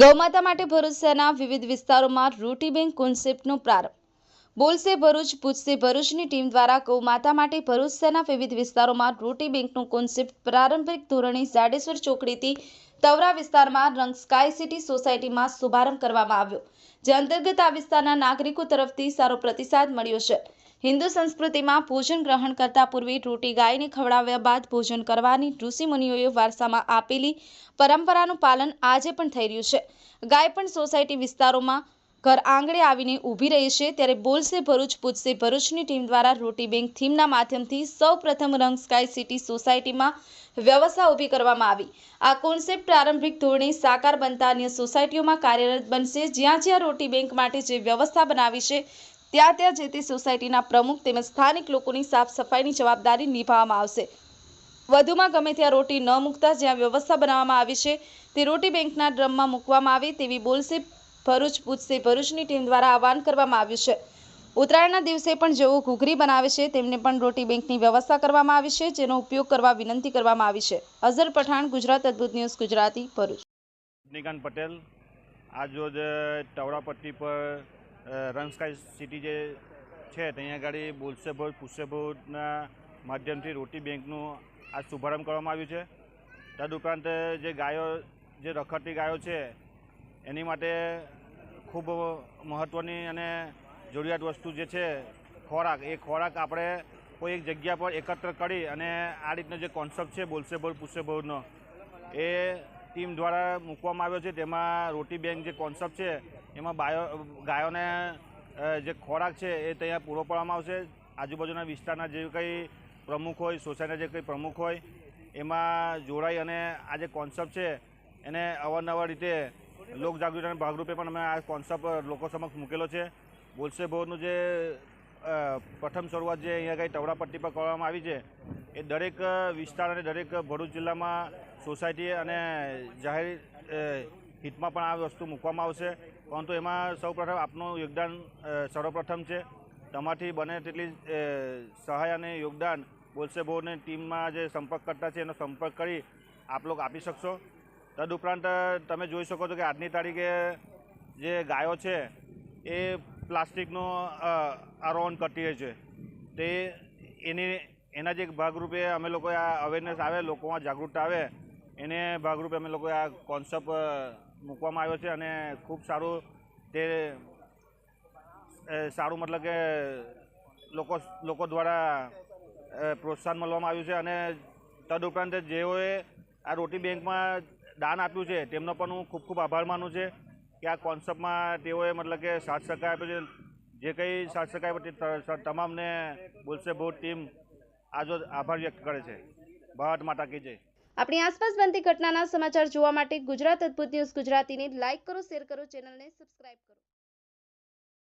ગૌમાતા માટે ભરૂચ શહેરના વિવિધ વિસ્તારોમાં રૂટી બેંક કોન્સેપ્ટનો પ્રારંભ. બોલશે ભરૂચ, પૂછશે ભરૂચની ટીમ દ્વારા ગૌમાતા માટે ભરૂચ શહેરના વિવિધ વિસ્તારોમાં રોટી બેંકનો કોન્સેપ્ટ પ્રારંભિક ધોરણે જાડેશ્વર ચોકડીથી તવરા વિસ્તારમાં રંગ સ્કાય સિટી સોસાયટીમાં શુભારંભ કરવામાં આવ્યો, જે અંતર્ગત આ વિસ્તારના નાગરિકો તરફથી સારો પ્રતિસાદ મળ્યો છે. હિન્દુ સંસ્કૃતિમાં ભોજન ગ્રહણ કરતા પૂર્વે રોટી ગાયને ખવડાવ્યા બાદ ભોજન કરવાની ઋષિમુનિઓએ વારસામાં આપેલી પરંપરાનું પાલન આજે પણ થઈ રહ્યું છે. ગાય પણ સોસાયટી વિસ્તારોમાં ઘર આંગણે આવીને ઊભી રહી છે. ત્યારે બોલશે ભરૂચ પૂછશે ભરૂચની ટીમ દ્વારા રોટી બેંક થીમના માધ્યમથી સૌ પ્રથમ રંગ સ્કાય સિટી સોસાયટીમાં વ્યવસ્થા ઊભી કરવામાં આવી. આ કોન્સેપ્ટ પ્રારંભિક ધોરણે સાકાર બનતા અન્ય સોસાયટીઓમાં કાર્યરત બનશે. જ્યાં જ્યાં રોટી બેંક માટે જે વ્યવસ્થા બનાવી છે ત્યાં ત્યાં જે તે સોસાયટીના પ્રમુખ તેમજ સ્થાનિક લોકોની સાફ સફાઈની જવાબદારી નિભાવવામાં આવશે. વધુમાં ગમે ત્યાં રોટી ન મૂકતા જ્યાં વ્યવસ્થા બનાવવામાં આવી છે, તે રોટી બેંકના ડ્રમમાં મૂકવામાં આવે તેવી બોલશે ભરૂચ પૂછશે ભરૂચની ટીમ દ્વારા આહવાન કરવામાં આવ્યું છે. ઉત્તરાયણના દિવસે પણ જેઓ ઘૂઘરી બનાવે છે, તેમને પણ રોટી બેંકની વ્યવસ્થા કરવામાં આવી છે, જેનો ઉપયોગ કરવા વિનંતી કરવામાં આવી છે. અઝર પઠાણ, ગુજરાત અદ્ભુત ન્યૂઝ, ગુજરાતી ભરૂચ. રજનીકાંત પટેલ, આજ રોજ ટવડાપટ્ટી પર રંગસ્કાય સિટી જે છે, ત્યાં આગળ બોલશે ભોજ પૂછશે ભોજના માધ્યમથી રોટી બેંકનું આ શુભારંભ કરવામાં આવ્યું છે. તદુપરાંત જે ગાયો, જે રખડતી ગાયો છે, એની માટે ખૂબ મહત્ત્વની અને જરૂરિયાત વસ્તુ જે છે, ખોરાક. એ ખોરાક આપણે કોઈ એક જગ્યા પર એકત્ર કરી અને આ રીતનો જે કોન્સેપ્ટ છે પૂછશે ભોજનો એ ટીમ દ્વારા મૂકવામાં આવ્યો છે. તેમાં રોટી બેંક જે કોન્સેપ્ટ છે, એમાં બાયો, ગાયોને જે ખોરાક છે એ ત્યાં પૂરો પાડવામાં આવશે. આજુબાજુના વિસ્તારના જે કંઈ પ્રમુખ હોય, સોસાયટીના જે કંઈ પ્રમુખ હોય, એમાં જોડાઈ અને આ જે કોન્સેપ્ટ છે, એને અવારનવાર રીતે લોકજાગૃતિના ભાગરૂપે પણ અમે આ કોન્સેપ્ટ લોકો સમક્ષ મૂકેલો છે. બોલશે ભોરનું જે પ્રથમ શરૂઆત જે અહીંયા કંઈ ટવડાપટ્ટી પર કરવામાં આવી છે, એ દરેક વિસ્તાર અને દરેક ભરૂચ જિલ્લામાં સોસાયટી અને જાહેર હિતમાં પણ આ વસ્તુ મૂકવામાં આવશે. પરંતુ એમાં સૌપ્રથમ આપનું યોગદાન સર્વપ્રથમ છે. તમારથી બને તેટલી સહાય અને યોગદાન બોલશે બોર્ડની ટીમમાં જે સંપર્ક કરતા છે, એનો સંપર્ક કરી આપ લોકો આપી શકશો. તદુપરાંત તમે જોઈ શકો છો કે આજની તારીખે જે ગાયો છે, એ પ્લાસ્ટિકનો આરોહણ કરતી હોય છે. તે એની, એના જે ભાગરૂપે અમે લોકોએ આ અવેરનેસ આવે, લોકોમાં જાગૃતતા આવે, એને ભાગરૂપે અમે લોકોએ આ કોન્સેપ્ટ મૂકવામાં આવ્યો છે અને ખૂબ સારું તે સારું મતલબ કે લોકો લોકો દ્વારા પ્રોત્સાહન મળવામાં આવ્યું છે અને તદુપરાંત જેઓએ આ રોટી બેંકમાં દાન આપ્યું છે, તેમનો પણ હું ખૂબ ખૂબ આભાર માનું છે. કે આ કોન્સેપ્ટમાં તેઓએ મતલબ કે સાથ સહકાર આપ્યો છે. જે કંઈ સાથ સહકાર આપ્યો તમામને બોલશે બહુ ટીમ આજો આભાર વ્યક્ત કરે છે. ભારત માતા કી જય. આપણી આસપાસ બનતી ઘટનાના સમાચાર જોવા માટે ગુજરાત અદ્ભુત ન્યૂઝ ગુજરાતીને લાઇક કરો, શેર કરો, ચેનલને સબસ્ક્રાઇબ કરો.